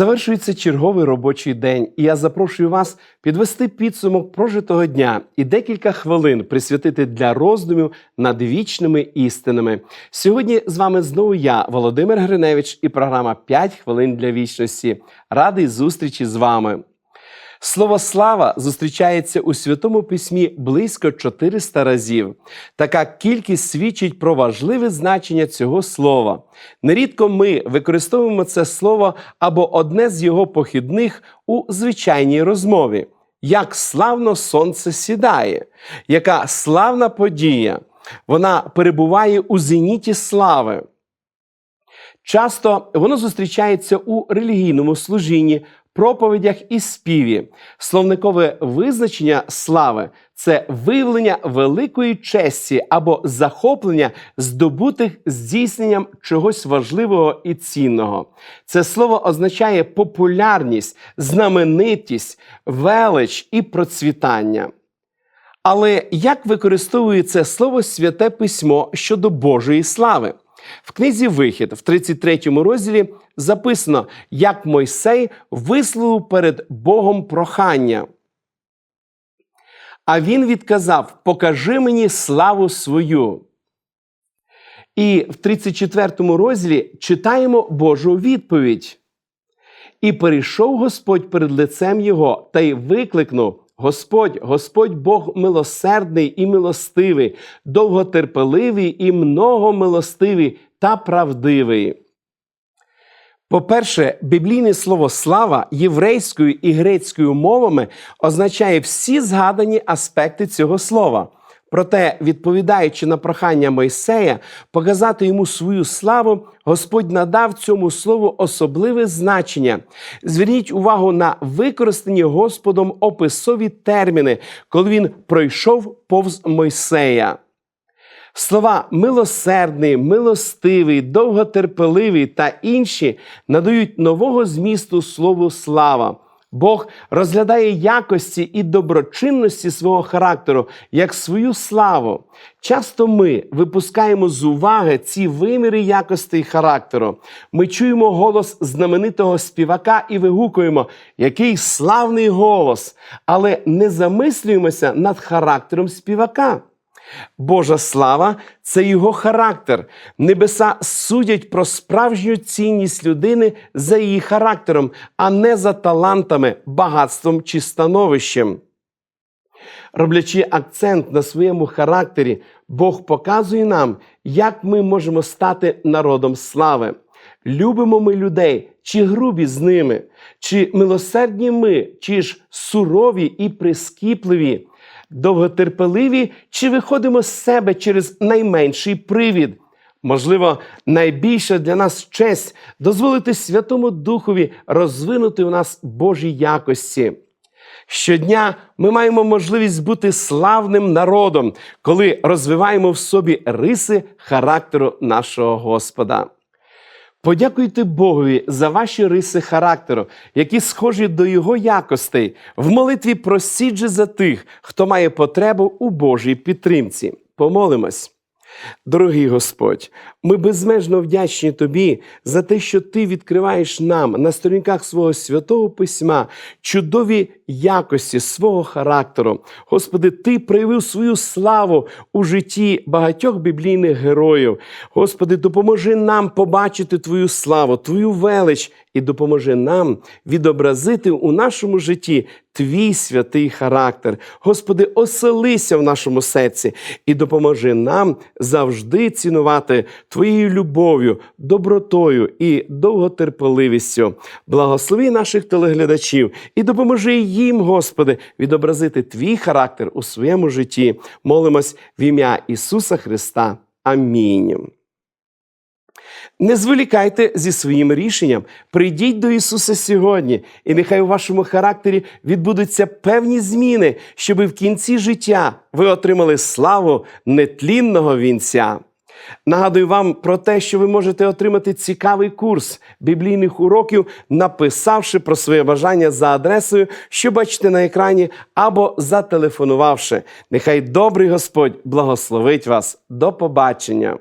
Завершується черговий робочий день, і я запрошую вас підвести підсумок прожитого дня і декілька хвилин присвятити для роздумів над вічними істинами. Сьогодні з вами знову я, Володимир Гриневич, і програма «5 хвилин для вічності. Радий зустрічі з вами. Слово слава зустрічається у святому письмі близько 400 разів. Така кількість свідчить про важливе значення цього слова. Нерідко ми використовуємо це слово або одне з його похідних у звичайній розмові. Як славно сонце сідає, яка славна подія! Вона перебуває у зеніті слави. Часто воно зустрічається у релігійному служінні, проповідях і співі. Словникове визначення слави це виявлення великої честі або захоплення здобутих здійсненням чогось важливого і цінного. Це слово означає популярність, знаменитість, велич і процвітання. Але як використовує це слово святе письмо щодо Божої слави? В книзі Вихід в 33 розділі записано, як Мойсей висловив перед Богом прохання. А він відказав: Покажи мені славу свою. І в 34 розділі читаємо Божу відповідь. І перейшов Господь перед лицем його та й викликнув: Господь, Господь Бог милосердний і милостивий, довготерпеливий і многомилостивий та правдивий. По-перше, біблійне слово слава єврейською і грецькою мовами означає всі згадані аспекти цього слова. Проте, відповідаючи на прохання Мойсея показати йому свою славу, Господь надав цьому слову особливе значення. Зверніть увагу на використані Господом описові терміни, коли він пройшов повз Мойсея. Слова милосердний, милостивий, довготерпеливий та інші надають нового змісту слову слава. Бог розглядає якості і доброчинності свого характеру як свою славу. Часто ми випускаємо з уваги ці виміри якостей характеру. Ми чуємо голос знаменитого співака і вигукуємо, який славний голос, але не замислюємося над характером співака. Божа слава це його характер. Небеса судять про справжню цінність людини за її характером, а не за талантами, багатством чи становищем. Роблячи акцент на своєму характері, Бог показує нам, як ми можемо стати народом слави. Любимо ми людей, чи грубі з ними, чи милосердні ми, чи ж сурові і прискіпливі довготерпеливі чи виходимо з себе через найменший привід. Можливо, найбільша для нас честь дозволити Святому Духові розвинути у нас Божі якості. Щодня ми маємо можливість бути славним народом, коли розвиваємо в собі риси характеру нашого Господа. Подякуйте Богові за ваші риси характеру, які схожі до Його якостей. В молитві просіть же за тих, хто має потребу у Божій підтримці. Помолимось. Дорогий Господь, ми безмежно вдячні Тобі за те, що Ти відкриваєш нам на сторінках свого святого письма чудові якості свого характеру. Господи, Ти проявив свою славу у житті багатьох біблійних героїв. Господи, допоможи нам побачити Твою славу, Твою велич і допоможи нам відобразити у нашому житті Твій святий характер. Господи, оселися в нашому серці і допоможи нам завжди цінувати Твоєю любов'ю, добротою і довготерпеливістю. Благослови наших телеглядачів і допоможи їм, Господи, відобразити Твій характер у своєму житті. Молимось в ім'я Ісуса Христа. Амінь. Не зволікайте зі своїм рішенням. Прийдіть до Ісуса сьогодні, і нехай у вашому характері відбудуться певні зміни, щоби в кінці життя ви отримали славу нетлінного вінця. Нагадую вам про те, що ви можете отримати цікавий курс біблійних уроків, написавши про своє бажання за адресою, що бачите на екрані, або зателефонувавши. Нехай добрий Господь благословить вас. До побачення!